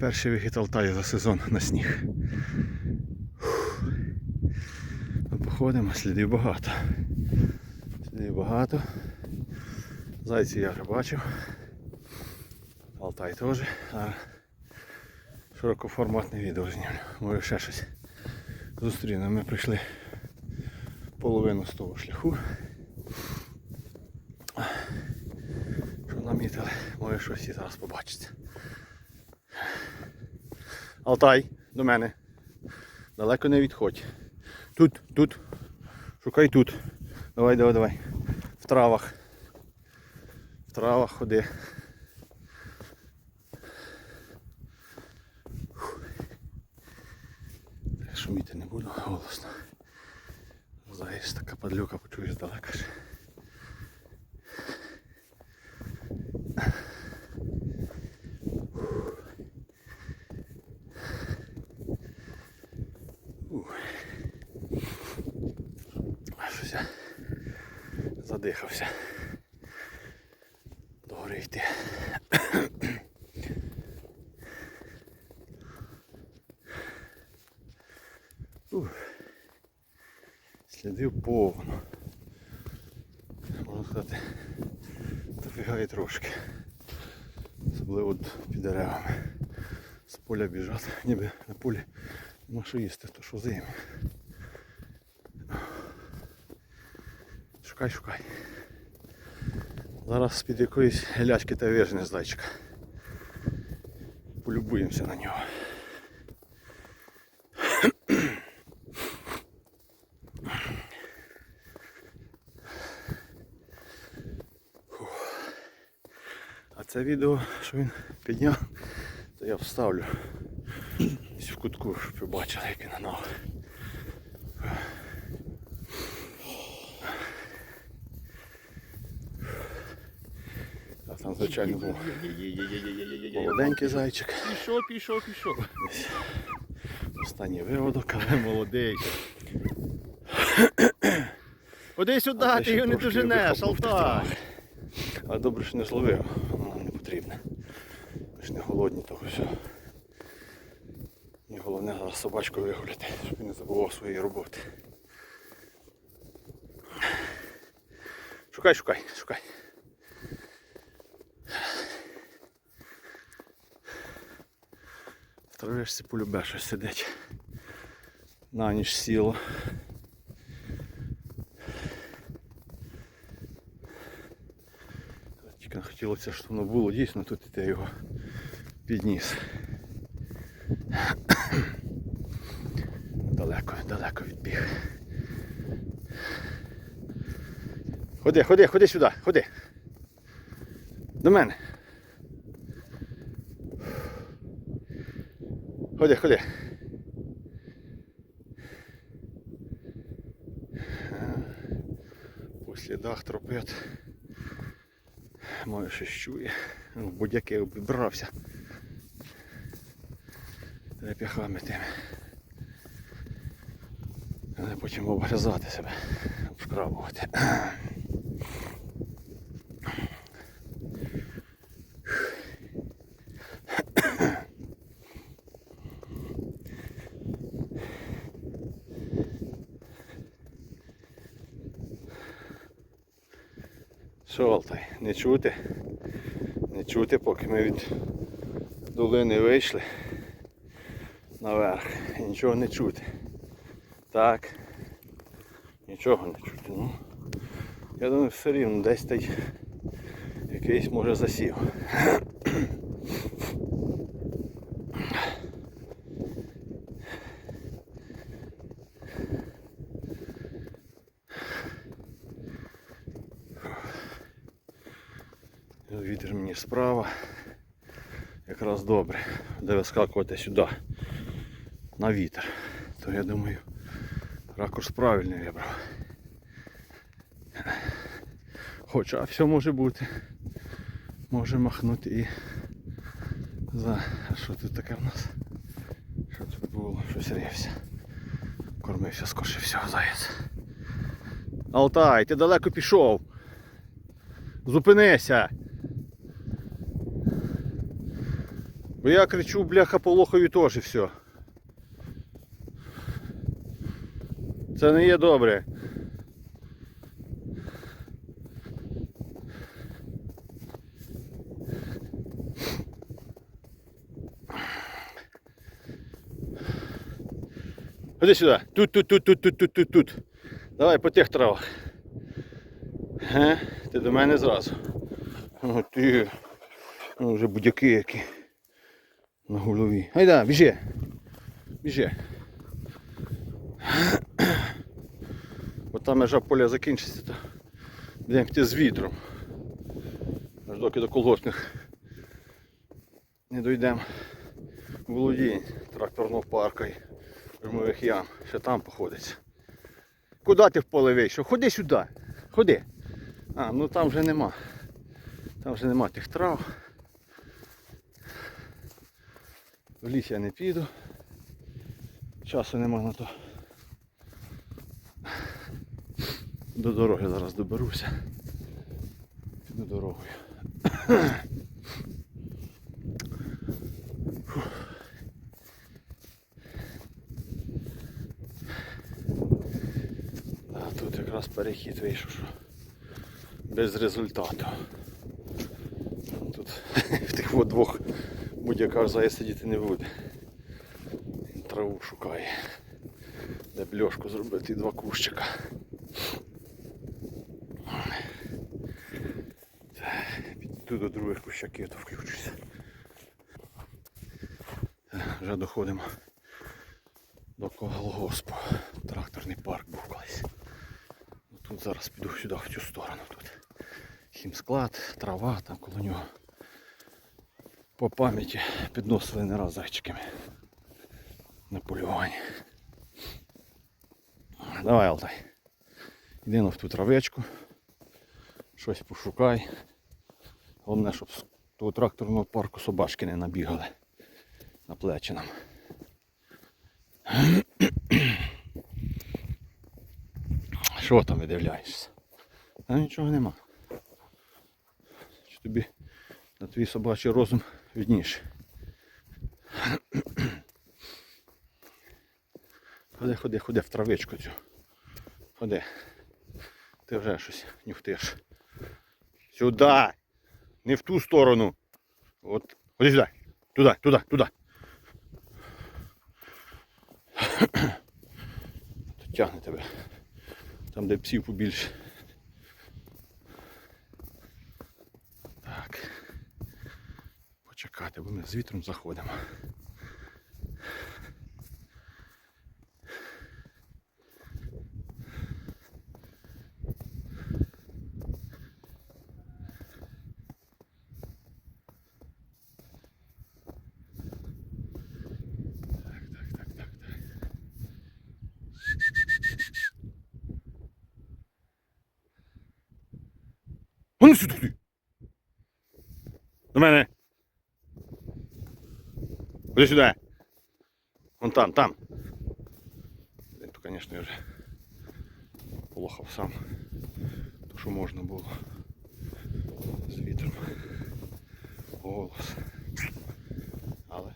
Перший вихід Алтаю за сезон на сніг. Фух. Походимо, слідів багато. Слідів багато. Зайці я вже бачив. Алтай теж. А широкоформатне відео знімлю. Може ще щось зустрінемо. Ми прийшли половину з того шляху. Що намітили, може щось і зараз побачиться. Алтай, до мене. Далеко не відходь. Тут, тут. Шукай тут. Давай, давай, давай. В травах. В травах ходи. Шуміти не буду голосно. Знаєш, така падлюка почуєш здалека ж. Ух. А Щось я задихався. До гори йти. Слідів повно. Можна сказати, дофіга і трошки. Особливо під деревами. З поля біжать, ніби на полі нема що їсти, то що зимі. Шукай, шукай. Зараз з-під якоїсь гелячки та вижне зайчика. Полюбуємося на нього. А це відео, що він підняв, то я вставлю в кутку, щоб ви бачили, як він гнав. Там, звичайно, був молоденький зайчик. Пішов, пішов, пішов. Останній виводок, але молодий. Ходи сюди, ти його не доженеш, Алтай. Але добре, що не зловив, воно не потрібне. Ми ж не голодні того всього. І головне зараз собачку вигуляти, щоб він не забував своєї роботи. Шукай, шукай, шукай. В травишці полюбе щось сидить. На ніч сіло. Тільки хотілося, щоб воно було дійсно тут і ти його підніс. Далеко, далеко відбіг. Ходи, ходи, ходи сюди, ходи. До мене. Ходи, ходи. По слідах тропет. Може щось чує. Ну, Будь-який обібрався. Реп'яхами тими. Але потім обгризати себе, обшкрабувати. Що, не чути? Не чути, поки ми від долини вийшли наверх. І нічого не чути. Так. Нічого не чути. Ну, я думаю, все рівно десь тай якийсь може засів. Мені справа. Якраз добре. Де вискакувати сюди. На вітер. То я думаю, ракурс правильний вибрав. Хоча все може бути. Може махнути і за... А що тут таке в нас? Що тут було? Щось рівся. Кормився, скошився заяць. Алтай, ти далеко пішов. Зупинися. Бо я кричу, бляха, полохові теж все. Це не є добре. Ходи сюди. Тут, тут, тут, тут, тут, тут, тут, тут. Давай по тих травах. Ге? Ти до мене зразу. О, ти. Ну, вже будяки які. На голові. Айда, біжи. Біжи. От там межа поля закінчиться, то будемо йти з вітром. Аж доки до колгоспних не дійдемо володінь тракторного парка і жмових ям. Ще там походиться. Куди ти в поле вийшов? Ходи сюди. Ходи. А, ну там вже нема. Там вже нема тих трав. В ліс я не піду. Часу нема на то. До дороги зараз доберуся. Піду дорогою. А тут якраз перехід вийшов, що без результату. Тут в тих двох будь-яка зая сидіти не буде. Він Траву шукає. Де б льошку зробити два кущика. Піду до других кущаків, то включуся. Вже доходимо до колгоспу. Тракторний парк був колись. Ну, Тут зараз піду сюди, в цю сторону. Тут хімсклад, трава там коло нього. По пам'яті підносили не раз зайчиками на полювання. Давай, Алтай. Йди на в ту травичку. Щось пошукай. Головне, щоб з того тракторного парку собачки не набігали на плечі нам. Що там видивляєшся? Та нічого нема. Чи тобі на твій собачий розум відніше? Ходи, ходи, ходи в травичку цю. Ходи. Ти вже щось нюхтиш. Сюди! Не в ту сторону. От. Ходи сюди. Туди, туди, туди. Тягне тебе. Там, де псів побільше. Так. Почекати, бо ми з вітром заходимо. Так, так, так, так, так. А ну сюди. До мене. Ходи сюди. Вон там, там. Блін, То, звісно, я вже полохав сам. То, що можна було. З вітром. Голос. Але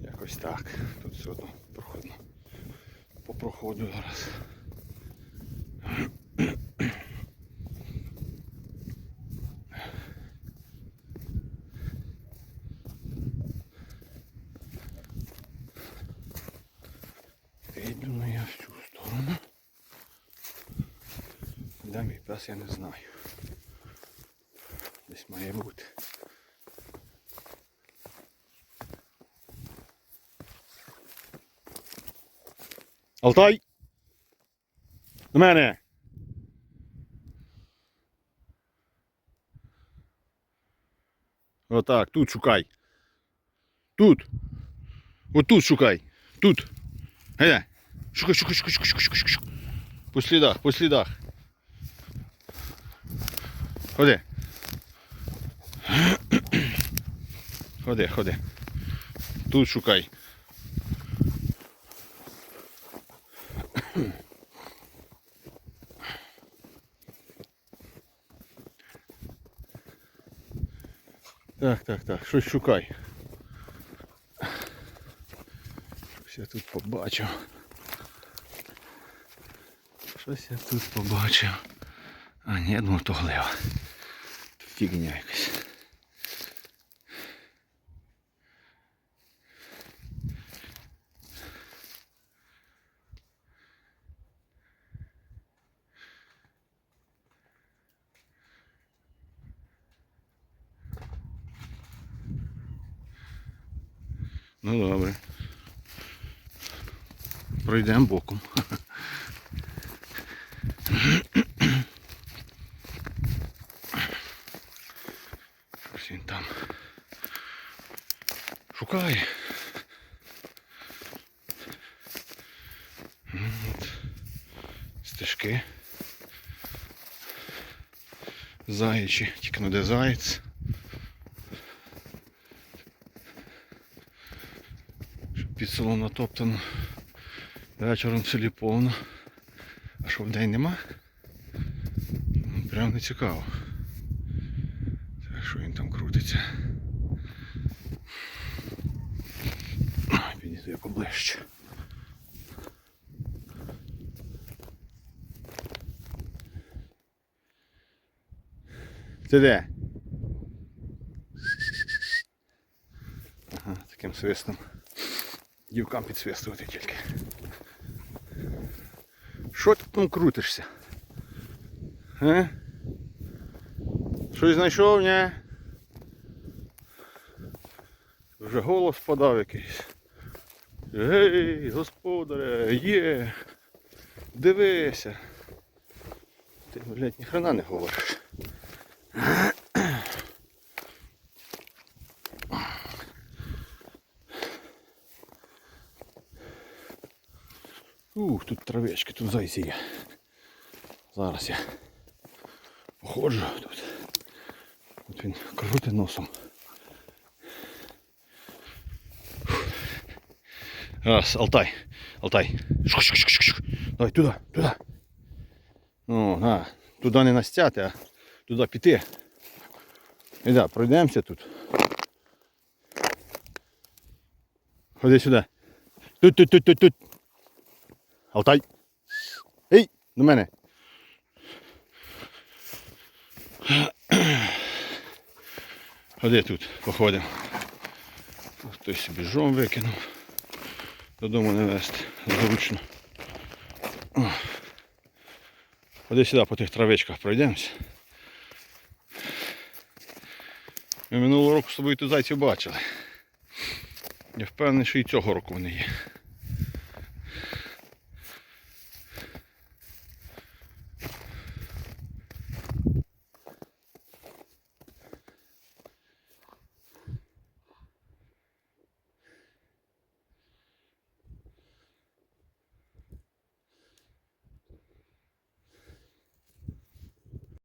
якось так. Тут все одно проходно. По проходу зараз. Йду ну я в цю сторону. Пес, я не знаю. Десь має бути. Алтай! До мене! Отак, тут шукай. Тут. Отут шукай. Тут. Гайда. Шукай, шукай, шукай, шукай, шукай, шукай, шукай. По слідах, по слідах. Ходи. Ходи, ходи. Тут шукай. Так, так, так, щось шукай. Щось я тут побачив. Щось я тут побачив. А, ні, я думав, то глива. Фігня. Ну добре. Пройдемо боком. Шукає. Стежки. Заячі, тільки не де заєць. Під селом натоптано. Вечором в селі повно. А що вдень нема? Ну, Прям не цікаво. Це що він там крутиться. Ой, Поближче. Ти де? Ага, таким свистом. Дівкам підсвистувати тільки. Що ти там крутишся? Е? Щось знайшов, ні? Вже голос подав якийсь. Гей, господаре, є. Дивися. Ти, блядь, ніхрена не говориш. Ух, тут травички, тут зайці є. Зараз я походжу тут. От він крути носом. Раз, Алтай, Алтай. Шук-шук-шук-шук. Давай туди, туди. Ну, на, туди не настяти, а туди піти. Іда, пройдемося тут. Ходи сюди. Тут, тут, тут, тут, тут. Алтай. Ей, до мене. Ходи тут, походимо. Хтось собі жом викинув. Додому не вести. Зручно. Ходи сюди по тих травичках пройдемось. Ми минулого року з тобою тут зайців бачили. Я впевнений, що і цього року вони є.